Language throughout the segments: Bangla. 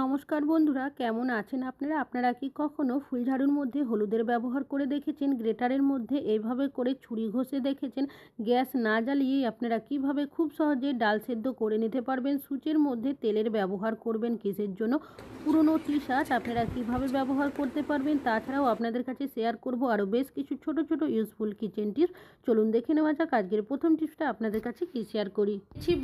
নমস্কার বন্ধুরা, কেমন আছেন আপনারা? আপনারা কি কখনো ফুলঝাড়ুর মধ্যে হলুদের ব্যবহার করে দেখেছেন? গ্রেটারের মধ্যে এইভাবে করে ছুরি ঘষে দেখেছেন? গ্যাস না জ্বালিয়েই আপনারা কীভাবে খুব সহজে ডাল সেদ্ধ করে নিতে পারবেন? সুচের মধ্যে তেলের ব্যবহার করবেন কিসের জন্য? পুরনো টি শার্ট আপনারা কীভাবে ব্যবহার করতে পারবেন? তাছাড়াও আপনাদের কাছে শেয়ার করব আরও বেশ কিছু ছোট ছোট ইউজফুল কিচেন টিপস। চলুন দেখে নেওয়া যাক আজকের প্রথম টিপসটা আপনাদের কাছে কি শেয়ার করি।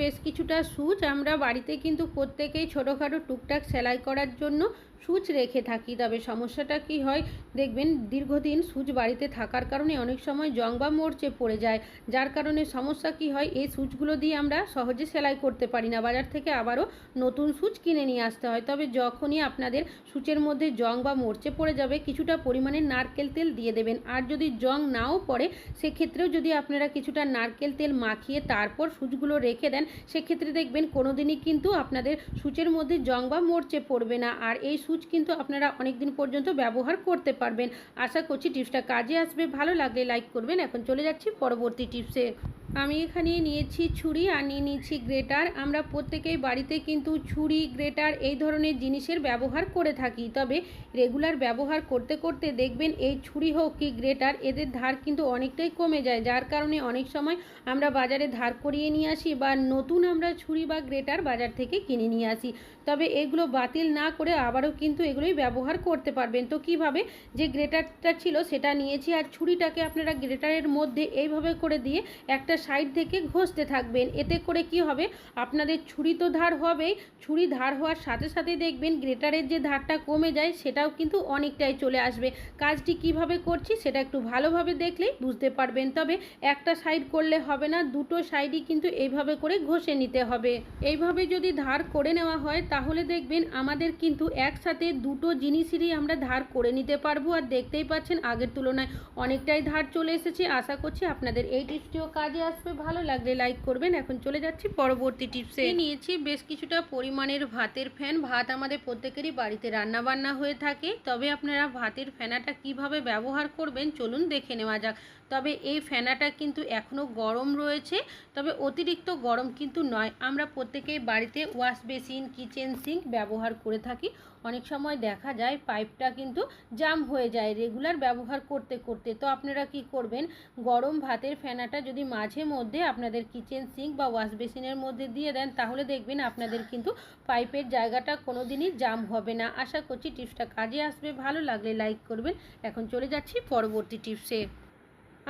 বেশ কিছুটা সুচ। আমরা বাড়িতে কিন্তু প্রত্যেকেই ছোটোখাটো টুকটাক সেলাই করার জন্য সুচ রেখে থাকি, তবে সমস্যাটা কি হয় দেখবেন, দীর্ঘদিন সুচ বাড়িতে থাকার কারণে অনেক সময় জং বা মরচে পড়ে যায়। যার কারণে সমস্যা কি হয়, এই সুচগুলো দিয়ে আমরা সহজে সেলাই করতে পারি না। বাজার থেকে আবারও নতুন সুচ কিনে নিয়ে আসতে হয়। তবে যখনই আপনাদের সুচের মধ্যে জং বা মরচে পড়ে যাবে, কিছুটা পরিমাণে নারকেল তেল দিয়ে দেবেন। আর যদি জং নাও পড়ে, সেক্ষেত্রেও যদি আপনারা কিছুটা নারকেল তেল মাখিয়ে তারপর সুচগুলো রেখে দেন, সেক্ষেত্রে দেখবেন কোনো দিনই কিন্তু আপনাদের সুচের মধ্যে জং বা মরচে পড়বে না। আর এই সুচ কিন্তু আপনারা অনেক দিন পর্যন্ত ব্যবহার করতে পারবেন। আশা করছি টিপসটা কাজে আসবে। ভালো লাগলে লাইক করবেন। এখন চলে যাচ্ছি পরবর্তী টিপসে। আমি এখানে নিয়েছি ছুরি আর নিয়ে নিয়েছি গ্রেটার। আমরা প্রত্যেকেই বাড়িতে কিন্তু ছুরি, গ্রেটার এই ধরনের জিনিসের ব্যবহার করে থাকি। তবে রেগুলার ব্যবহার করতে করতে দেখবেন এই ছুরি হোক কি গ্রেটার, এদের ধার কিন্তু অনেকটাই কমে যায়। যার কারণে অনেক সময় আমরা বাজারে ধার করিয়ে নিয়ে আসি বা নতুন আমরা ছুরি বা গ্রেটার বাজার থেকে কিনে নিয়ে আসি। তবে এগুলো বাতিল না করে আবারও কিন্তু এগুলোই ব্যবহার করতে পারবেন। তো কীভাবে যে গ্রেটারটা ছিল সেটা নিয়েছি আর ছুরিটাকে আপনারা গ্রেটারের মধ্যে এইভাবে করে দিয়ে একটা সাইড থেকে ঘষতে থাকবেন। এতে করে কি হবে? আপনাদের ছুরি তো ধার হবেই। ছুরি ধার হওয়ার সাথে সাথে দেখবেন গ্রেটারের যে ধারটা কমে যায়, সেটাও কিন্তু অনেকটাই চলে আসবে। কাজটি কীভাবে করছি সেটা একটু ভালোভাবে দেখলেই বুঝতে পারবেন। তবে একটা সাইড করলে হবে না, দুটো সাইডই কিন্তু এইভাবে করে ঘষে নিতে হবে। এইভাবে যদি ধার করে নেওয়া হয়, তাহলে দেখবেন আমাদের কিন্তু একসাথে দুটো জিনিসেরই আমরা ধার করে নিতে পারব। আর দেখতেই পাচ্ছেন আগের তুলনায় অনেকটাই ধার চলে এসেছে। আশা করছি আপনাদের এই টিপসটিও কাজে আসবে, ভালো লাগলে লাইক করবেন। এখন চলে যাচ্ছি পরবর্তী টিপসে নিয়েছি বেশ কিছুটা পরিমাণের ভাতের ফ্যান। ভাত আমাদের প্রত্যেকেরই বাড়িতে রান্না বান্না হয়ে থাকে। তবে আপনারা ভাতের ফ্যানাটা কীভাবে ব্যবহার করবেন, চলুন দেখে নেওয়া যাক। তবে এই ফ্যানাটা কিন্তু এখনও গরম রয়েছে। তবে অতিরিক্ত গরম কিন্তু নয়। আমরা প্রত্যেকেই বাড়িতে ওয়াশ বেসিন, কিচেন সিঙ্ক ব্যবহার করে থাকি। অনেক সময় দেখা যায় পাইপটা কিন্তু জাম হয়ে যায় রেগুলার ব্যবহার করতে করতে। তো আপনারা কি করবেন? গরম ভাতের ফ্যানাটা যদি মাঝে মধ্যে আপনাদের কিচেন সিঙ্ক বা ওয়াশ বেসিনের মধ্যে দিয়ে দেন, তাহলে দেখবেন আপনাদের কিন্তু পাইপের জায়গাটা কোনো দিনই জাম হবে না। আশা করছি টিপসটা কাজে আসবে। ভালো লাগলে লাইক করবেন। এখন চলে যাচ্ছি পরবর্তী টিপসে।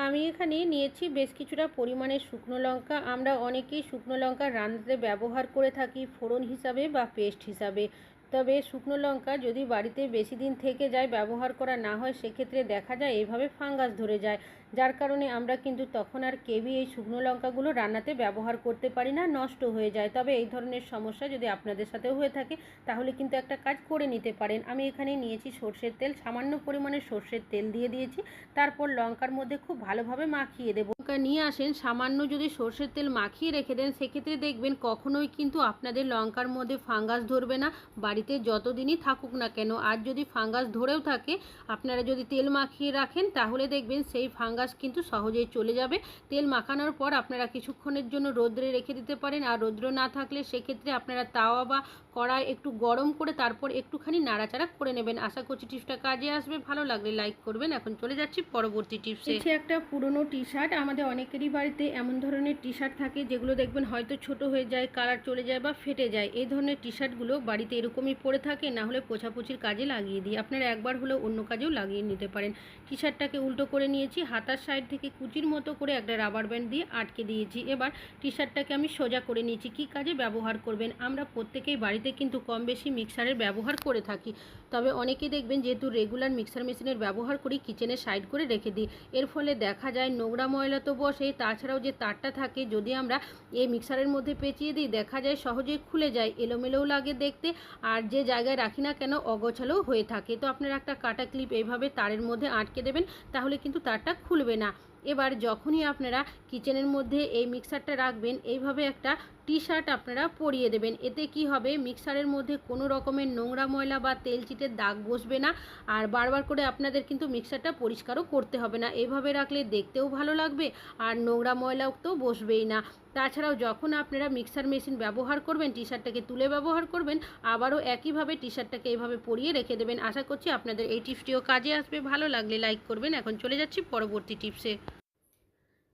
আমি এখানে নিয়েছি বেশ কিছুটা পরিমাণে শুকনো লঙ্কা। আমরা অনেকেই শুকনো লঙ্কা রান্নাতে ব্যবহার করে থাকি ফোড়ন হিসাবে বা পেস্ট হিসাবে। তবে শুকনো লঙ্কা যদি বাড়িতে বেশি দিন থেকে যায়, ব্যবহার করা না হয়, সেক্ষেত্রে দেখা যায় এভাবে ফাঙ্গাস ধরে যায়। যার কারণে আমরা কিন্তু তখন আর কেউই এই শুকনো লঙ্কাগুলো রান্নাতে ব্যবহার করতে পারি না, নষ্ট হয়ে যায়। তবে এই ধরনের সমস্যা যদি আপনাদের সাথেও হয়ে থাকে, তাহলে কিন্তু একটা কাজ করে নিতে পারেন। আমি এখানে নিয়েছি সর্ষের তেল, সামান্য পরিমাণে সর্ষের তেল দিয়ে দিয়েছি। তারপর লঙ্কার মধ্যে খুব ভালোভাবে মাখিয়ে দেবো। লঙ্কা নিয়ে আসেন, সামান্য যদি সর্ষের তেল মাখিয়ে রেখে দেন, সেক্ষেত্রে দেখবেন কখনোই কিন্তু আপনাদের লঙ্কার মধ্যে ফাঙ্গাস ধরবে না। বাড়িতে যতদিনই থাকুক না কেন, আর যদি ফাঙ্গাস ধরেও থাকে, আপনারা যদি তেল মাখিয়ে রাখেন, তাহলে দেখবেন সেই ফাঙ্গাস ফাঙ্গাস কিন্তু সহজেই চলে যাবে। তেল মাখানোর পর আপনারা কিছুক্ষণের জন্য রোদ্রে রেখে দিতে পারেন। আর রৌদ্র না থাকলে সেক্ষেত্রে আপনারা তাওয়া বা কড়াই একটু গরম করে তারপর একটুখানি নাড়াচাড়া করে নেবেন। আশা করছি টিপসটা কাজে আসবে। ভালো লাগলে লাইক করবেন। এখন চলে যাচ্ছি পরবর্তী টিপসে। একটা পুরনো টি শার্ট আমাদের অনেকেরই বাড়িতে এমন ধরনের টি শার্ট থাকে, যেগুলো দেখবেন হয়তো ছোট হয়ে যায়, কালার চলে যায় বা ফেটে যায়। এই ধরনের টি শার্টগুলো বাড়িতে এরকমই পরে থাকে, না হলে পোছাপুছির কাজে লাগিয়ে দিই। আপনারা একবার হলেও অন্য কাজেও লাগিয়ে নিতে পারেন। টি শার্টটাকে উল্টো করে নিয়েছি, হাত হাতার সাইড থেকে কুচির মতো করে একটা রাবার ব্যান্ড দিয়ে আটকে দিয়েছি। এবার টি শার্টটাকে আমি সোজা করে নিয়েছি। কী কাজে ব্যবহার করবেন? আমরা প্রত্যেকেই বাড়িতে কিন্তু কম বেশি মিক্সারের ব্যবহার করে থাকি। তবে অনেকে দেখবেন যেহেতু রেগুলার মিক্সার মেশিনের ব্যবহার করি, কিচেনে সাইড করে রেখে দিই। এর ফলে দেখা যায় নোংরা ময়লা তো বসে, তাছাড়াও যে তারটা থাকে, যদি আমরা এই মিক্সারের মধ্যে পেঁচিয়ে দিই, দেখা যায় সহজেই খুলে যায়, এলোমেলোও লাগে দেখতে, আর যে জায়গায় রাখি না কেন অগোছালোও হয়ে থাকে। তো আপনারা একটা কাটা ক্লিপ এইভাবে তারের মধ্যে আটকে দেবেন, তাহলে কিন্তু তারটা খুলবে না। এবার যখনই আপনারা কিচেনের মধ্যে এই মিক্সারটা রাখবেন এইভাবে একটা টি শার্ট আপনারা পরিয়ে দেবেন। এতে কি হবে? মিক্সারের মধ্যে কোনো রকমের নোংরা ময়লা বা তেল চিটের দাগ বসবে না। আর বারবার করে আপনাদের কিন্তু মিক্সারটা পরিষ্কারও করতে হবে না। এভাবে রাখলে দেখতেও ভালো লাগবে আর নোংরা ময়লাও তো বসবেই না। তাছাড়াও যখন আপনারা মিক্সার মেশিন ব্যবহার করবেন টি শার্টটাকে তুলে ব্যবহার করবেন, আবারও একইভাবে টি শার্টটাকে এইভাবে পরিয়ে রেখে দেবেন। আশা করছি আপনাদের এই টিপসটিও কাজে আসবে। ভালো লাগলে লাইক করবেন। এখন চলে যাচ্ছি পরবর্তী টিপসে।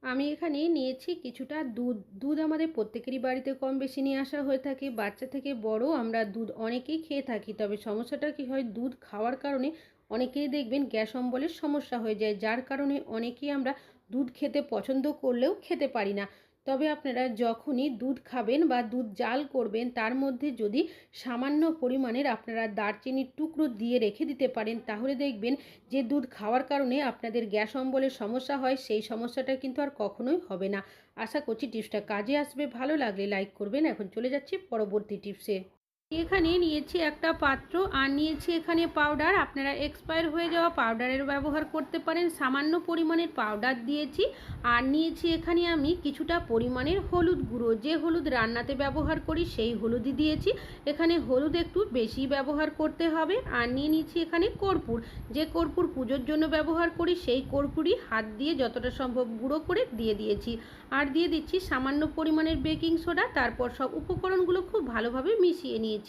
আমি এখানে নিয়েছি কিছুটা দুধ। দুধ আমাদের প্রত্যেকেরই বাড়িতে কম বেশি নিয়ে আসা হয়ে থাকে। বাচ্চা থেকে বড় আমরা দুধ অনেকেই খেয়ে থাকি, তবে সমস্যাটা কি হয়, দুধ খাওয়ার কারণে অনেকেই দেখবেন গ্যাস অম্বলের সমস্যা হয়ে যায়, যার কারণে অনেকেই আমরা দুধ খেতে পছন্দ করলেও খেতে পারি না। তবে আপনারা যখনই দুধ খাবেন বা দুধ জাল করবেন, তার মধ্যে যদি সামান্য পরিমাণের আপনারা দারচিনির টুকরো দিয়ে রেখে দিতে পারেন, তাহলে দেখবেন যে দুধ খাওয়ার কারণে আপনাদের গ্যাস অম্বলের সমস্যা হয়, সেই সমস্যাটা কিন্তু আর কখনোই হবে না। আশা করছি টিপসটা কাজে আসবে। ভালো লাগলে লাইক করবেন। এখন চলে যাচ্ছি পরবর্তী টিপসে। এখানে নিয়েছি একটা পাত্র আর নিয়েছি এখানে পাউডার আপনারা এক্সপায়ার হয়ে যাওয়া পাউডারের ব্যবহার করতে পারেন। সামান্য পরিমাণের পাউডার দিয়েছি। আর নিয়েছি এখানে আমি কিছুটা পরিমাণের হলুদ গুঁড়ো। যে হলুদ রান্নাতে ব্যবহার করি, সেই হলুদই দিয়েছি। এখানে হলুদ একটু বেশি ব্যবহার করতে হবে। আর নিয়ে নিয়েছি এখানে কর্পূর। যে কর্পূর পুজোর জন্য ব্যবহার করি, সেই কর্পূরই হাত দিয়ে যতটা সম্ভব গুঁড়ো করে দিয়ে দিয়েছি। আর দিয়ে দিচ্ছি সামান্য পরিমাণের বেকিং সোডা তারপর সব উপকরণগুলো খুব ভালোভাবে মিশিয়ে নিয়েছি।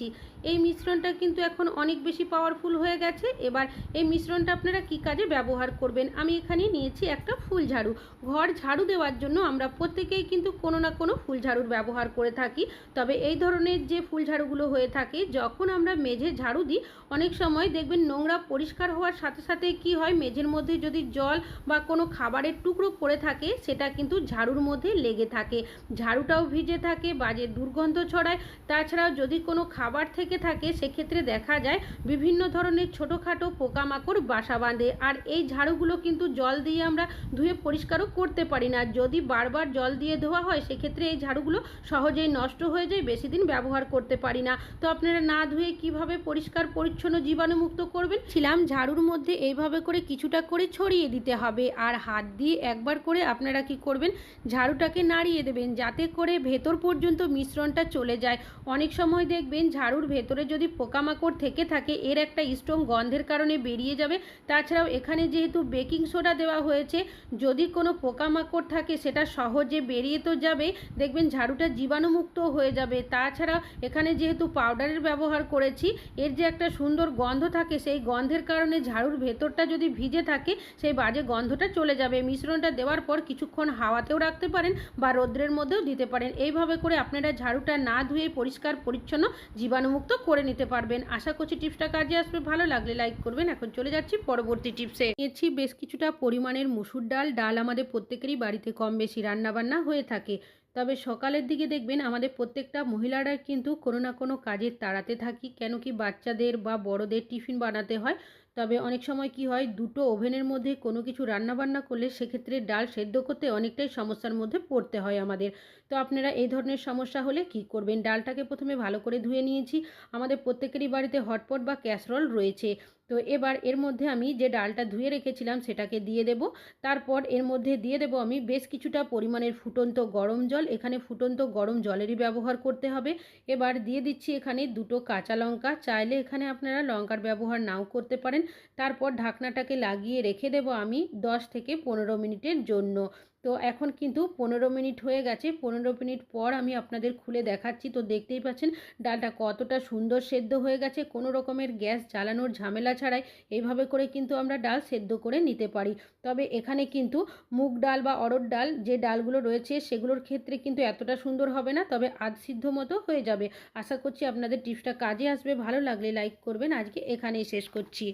এই মিশ্রণটা কিন্তু এখন অনেক বেশি পাওয়ারফুল হয়ে গেছে। এবার এই মিশ্রণটা আপনারা কি কাজে ব্যবহার করবেন? আমি এখানে নিয়েছি একটা ফুল ঝাড়ু। ঘর ঝাড়ু দেওয়ার জন্য আমরা প্রত্যেকেই কিন্তু কোনো না কোনো ফুল ঝাড়ুর ব্যবহার করে থাকি। তবে এই ধরনের যে ফুল ঝাড়ুগুলো হয়ে থাকে, যখন আমরা মেঝে ঝাড়ু দিই, অনেক সময় দেখবেন নোংরা পরিষ্কার হওয়ার সাথে সাথে কি হয়, মেঝের মধ্যে যদি জল বা কোনো খাবারের টুকরো পড়ে থাকে, সেটা কিন্তু ঝাড়ুর মধ্যে লেগে থাকে। ঝাড়ুটাও ভিজে থাকে, বাজে দুর্গন্ধ ছড়ায়। তাছাড়াও যদি কোনো খাবার থেকে থাকে, সেক্ষেত্রে দেখা যায় বিভিন্ন ধরনের ছোটোখাটো পোকামাকড় বাসা বাঁধে। আর এই ঝাড়ুগুলো কিন্তু জল দিয়ে আমরা ধুয়ে পরিষ্কারও করতে পারি না। যদি বারবার জল দিয়ে ধোয়া হয়, সেক্ষেত্রে এই ঝাড়ুগুলো সহজেই নষ্ট হয়ে যায়, বেশি দিন ব্যবহার করতে পারি না। তো আপনারা না ধুয়ে কীভাবে পরিষ্কার, পরিচ্ছন্ন জীবাণুমুক্ত করবেন? ছিলাম ঝাড়ুর মধ্যে এইভাবে করে কিছুটা করে ছড়িয়ে দিতে হবে। আর হাত দিয়ে একবার করে আপনারা কি করবেন? ঝাড়ুটাকে নাড়িয়ে দেবেন, যাতে করে ভেতর পর্যন্ত মিশ্রণটা চলে যায়। অনেক সময় দেখবেন ঝাড়ুর ভেতরে যদি পোকামাকড় থেকে থাকে, এর একটা স্ট্রং গন্ধের কারণে বেরিয়ে যাবে। তাছাড়াও এখানে যেহেতু বেকিং সোডা দেওয়া হয়েছে, যদি কোনো পোকামাকড় থাকে, সেটা সহজে বেরিয়ে তো যাবে দেখবেন ঝাড়ুটা জীবাণুমুক্ত হয়ে যাবে। তাছাড়া এখানে যেহেতু পাউডারের ব্যবহার করেছি, এর যে একটা সুন্দর গন্ধ থাকে, সেই গন্ধের কারণে ঝাড়ুর ভেতরটা যদি ভিজে থাকে, সেই বাজে গন্ধটা চলে যাবে। মিশ্রণটা দেওয়ার পর কিছুক্ষণ হাওয়াতেও রাখতে পারেন বা রৌদ্রের মধ্যেও দিতে পারেন। এইভাবে করে আপনারা ঝাড়ুটা না ধুয়ে পরিষ্কার পরিচ্ছন্ন জীবাণুমুক্ত করে নিতে পারবেন। আশা করছি টিপসটা কাজে আসবে। ভালো লাগলে লাইক করবেন। এখন চলে যাচ্ছি পরবর্তী টিপসে। নিয়েছি বেশ কিছুটা পরিমাণের মুসুর ডাল। ডাল আমাদের প্রত্যেকেরই বাড়িতে কম বেশি রান্নাবান্না হয়ে থাকে। তবে সকালের দিকে দেখবেন আমাদের প্রত্যেকটা মহিলারা কিন্তু কোনো না কোনো কাজের তাড়াতে থাকি। কেন কি বাচ্চাদের বা বড়দের টিফিন বানাতে হয়। তবে অনেক সময় কি হয়, দুটো ওভেনের মধ্যে কোনো কিছু রান্না বান্না করলে সেক্ষেত্রে ডাল সেদ্ধ করতে অনেকটাই সমস্যার মধ্যে পড়তে হয় আমাদের। তো আপনারা এই ধরনের সমস্যা হলে কি করবেন? ডালটাকে প্রথমে ভালো করে ধুয়ে নিয়েছি। আমাদের প্রত্যেকেরই বাড়িতে হটপট বা ক্যাসরল রয়েছে। তো এবার এর মধ্যে আমি যে ডালটা ধুয়ে রেখেছিলাম সেটাকে দিয়ে দেব। তারপর এর মধ্যে দিয়ে দেব আমি বেশ কিছুটা পরিমাণের ফুটন্ত গরম জল। এখানে ফুটন্ত গরম জলেরই ব্যবহার করতে হবে। এবার দিয়ে দিচ্ছি এখানে দুটো কাঁচা লঙ্কা। চাইলে এখানে আপনারা লঙ্কার ব্যবহার নাও করতে পারেন। তারপর ঢাকনাটাকে লাগিয়ে রেখে দেব আমি দশ থেকে পনেরো মিনিটের জন্য। তো এখন কিন্তু পনেরো মিনিট হয়ে গেছে। পনেরো মিনিট পর আমি আপনাদের খুলে দেখাচ্ছি। তো দেখতেই পাচ্ছেন, ডালটা কতটা সুন্দর সেদ্ধ হয়ে গেছে। কোনো রকমের গ্যাস জ্বালানোর ঝামেলা ছাড়াই এইভাবে করে কিন্তু আমরা ডাল সেদ্ধ করে নিতে পারি। তবে এখানে কিন্তু মুগ ডাল বা অরড় ডাল যে ডালগুলো রয়েছে, সেগুলোর ক্ষেত্রে কিন্তু এতটা সুন্দর হবে না, তবে আধ সিদ্ধ মতো হয়ে যাবে। আশা করছি আপনাদের টিপসটা কাজে আসবে। ভালো লাগলে লাইক করবেন। আজকে এখানেই শেষ করছি।